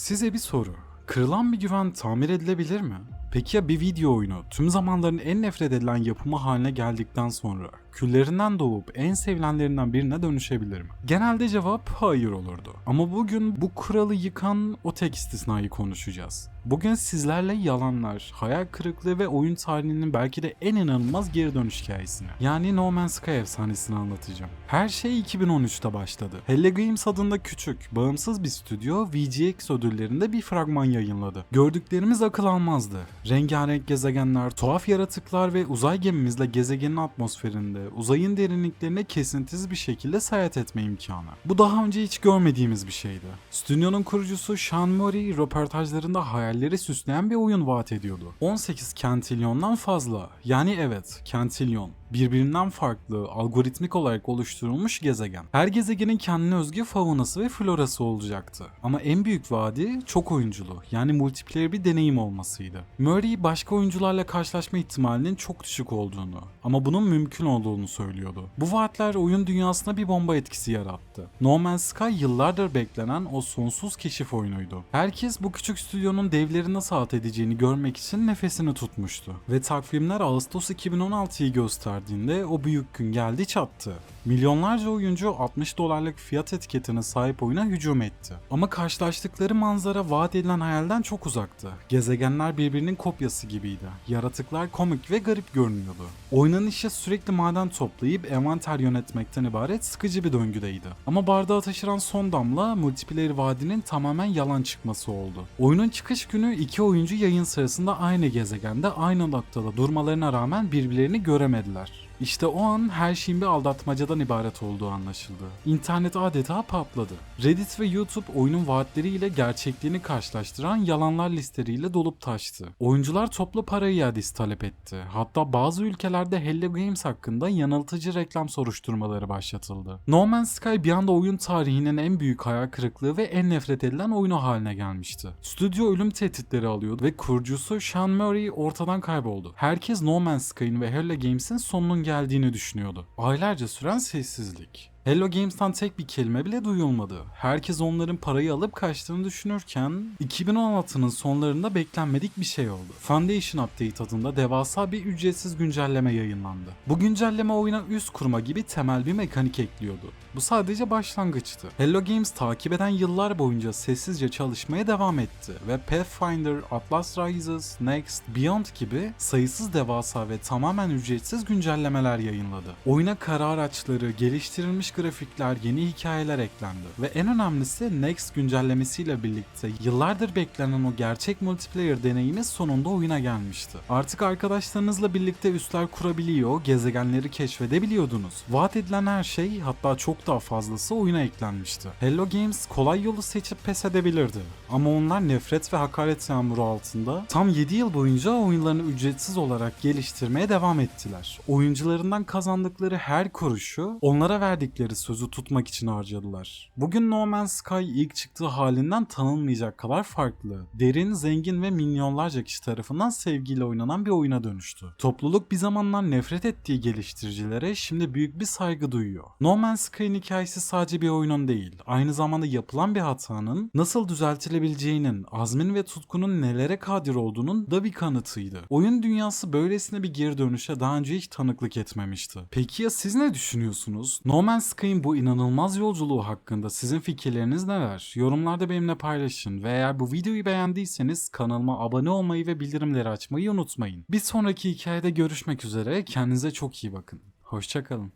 Size bir soru. Kırılan bir güven tamir edilebilir mi? Peki ya bir video oyunu tüm zamanların en nefret edilen yapımı haline geldikten sonra küllerinden doğup en sevilenlerinden birine dönüşebilir mi? Genelde cevap hayır olurdu. Ama bugün bu kuralı yıkan o tek istisnayı konuşacağız. Bugün sizlerle yalanlar, hayal kırıklığı ve oyun tarihinin belki de en inanılmaz geri dönüş hikayesini yani No Man's Sky efsanesini anlatacağım. Her şey 2013'te başladı. Helle Games adında küçük, bağımsız bir stüdyo VGX ödüllerinde bir fragman yayınladı. Gördüklerimiz akıl almazdı. Rengarenk gezegenler, tuhaf yaratıklar ve uzay gemimizle gezegenin atmosferinde, uzayın derinliklerine kesintisiz bir şekilde seyahat etme imkanı. Bu daha önce hiç görmediğimiz bir şeydi. Stüdyonun kurucusu Sean Murray röportajlarında hayalleri süsleyen bir oyun vaat ediyordu. 18 kantilyondan fazla. Yani evet, kantilyon birbirinden farklı, algoritmik olarak oluşturulmuş gezegen. Her gezegenin kendine özgü faunası ve florası olacaktı. Ama en büyük vaadi çok oyunculu, yani multiplayer bir deneyim olmasıydı. Murray başka oyuncularla karşılaşma ihtimalinin çok düşük olduğunu ama bunun mümkün olduğunu söylüyordu. Bu vaatler oyun dünyasına bir bomba etkisi yarattı. No Man's Sky yıllardır beklenen o sonsuz keşif oyunuydu. Herkes bu küçük stüdyonun devleri nasıl edeceğini görmek için nefesini tutmuştu. Ve takvimler Ağustos 2016'yı gösterdiğinde o büyük gün geldi çattı. Milyonlarca oyuncu 60 dolarlık fiyat etiketine sahip oyuna hücum etti. Ama karşılaştıkları manzara vaat edilen hayalden çok uzaktı. Gezegenler birbirinin kopyası gibiydi. Yaratıklar komik ve garip görünüyordu. Oynanışı sürekli maden toplayıp envanter yönetmekten ibaret sıkıcı bir döngüdeydi. Ama bardağı taşıran son damla multiplayer vaadinin tamamen yalan çıkması oldu. Oyunun çıkış günü iki oyuncu yayın sırasında aynı gezegende aynı noktada durmalarına rağmen birbirlerini göremediler. İşte o an her şeyin bir aldatmacadan ibaret olduğu anlaşıldı. İnternet adeta patladı. Reddit ve YouTube oyunun vaatleriyle gerçekliğini karşılaştıran yalanlar listeleriyle dolup taştı. Oyuncular toplu para iadesi talep etti. Hatta bazı ülkelerde Hello Games hakkında yanıltıcı reklam soruşturmaları başlatıldı. No Man's Sky bir anda oyun tarihinin en büyük hayal kırıklığı ve en nefret edilen oyunu haline gelmişti. Stüdyo ölüm tehditleri alıyordu ve kurucusu Sean Murray ortadan kayboldu. Herkes No Man's Sky'ın ve Hello Games'in sonunun geldiğini düşünüyordu. Aylarca süren sessizlik. Hello Games'tan tek bir kelime bile duyulmadı. Herkes onların parayı alıp kaçtığını düşünürken 2016'nın sonlarında beklenmedik bir şey oldu. Foundation Update adında devasa bir ücretsiz güncelleme yayınlandı. Bu güncelleme oyuna üst kurma gibi temel bir mekanik ekliyordu. Bu sadece başlangıçtı. Hello Games takip eden yıllar boyunca sessizce çalışmaya devam etti ve Pathfinder, Atlas Rises, Next, Beyond gibi sayısız devasa ve tamamen ücretsiz güncellemeler yayınladı. Oyuna kara araçları, geliştirilmiş grafikler, yeni hikayeler eklendi ve en önemlisi Next güncellemesiyle birlikte yıllardır beklenen o gerçek multiplayer deneyimi sonunda oyuna gelmişti. Artık arkadaşlarınızla birlikte üsler kurabiliyor, gezegenleri keşfedebiliyordunuz. Vaat edilen her şey hatta çok daha fazlası oyuna eklenmişti. Hello Games kolay yolu seçip pes edebilirdi. Ama onlar nefret ve hakaret yağmuru altında tam 7 yıl boyunca oyunlarını ücretsiz olarak geliştirmeye devam ettiler. Oyuncularından kazandıkları her kuruşu onlara verdikleri sözü tutmak için harcadılar. Bugün No Man's Sky ilk çıktığı halinden tanınmayacak kadar farklı. Derin, zengin ve milyonlarca kişi tarafından sevgiyle oynanan bir oyuna dönüştü. Topluluk bir zamanlar nefret ettiği geliştiricilere şimdi büyük bir saygı duyuyor. No Man's Sky'ın hikayesi sadece bir oyunun değil, aynı zamanda yapılan bir hatanın nasıl düzeltilebileceğinin, azmin ve tutkunun nelere kadir olduğunun da bir kanıtıydı. Oyun dünyası böylesine bir geri dönüşe daha önce hiç tanıklık etmemişti. Peki ya siz ne düşünüyorsunuz? No Man's Sky'ın bu inanılmaz yolculuğu hakkında sizin fikirleriniz neler? Yorumlarda benimle paylaşın ve eğer bu videoyu beğendiyseniz kanalıma abone olmayı ve bildirimleri açmayı unutmayın. Bir sonraki hikayede görüşmek üzere, kendinize çok iyi bakın. Hoşçakalın.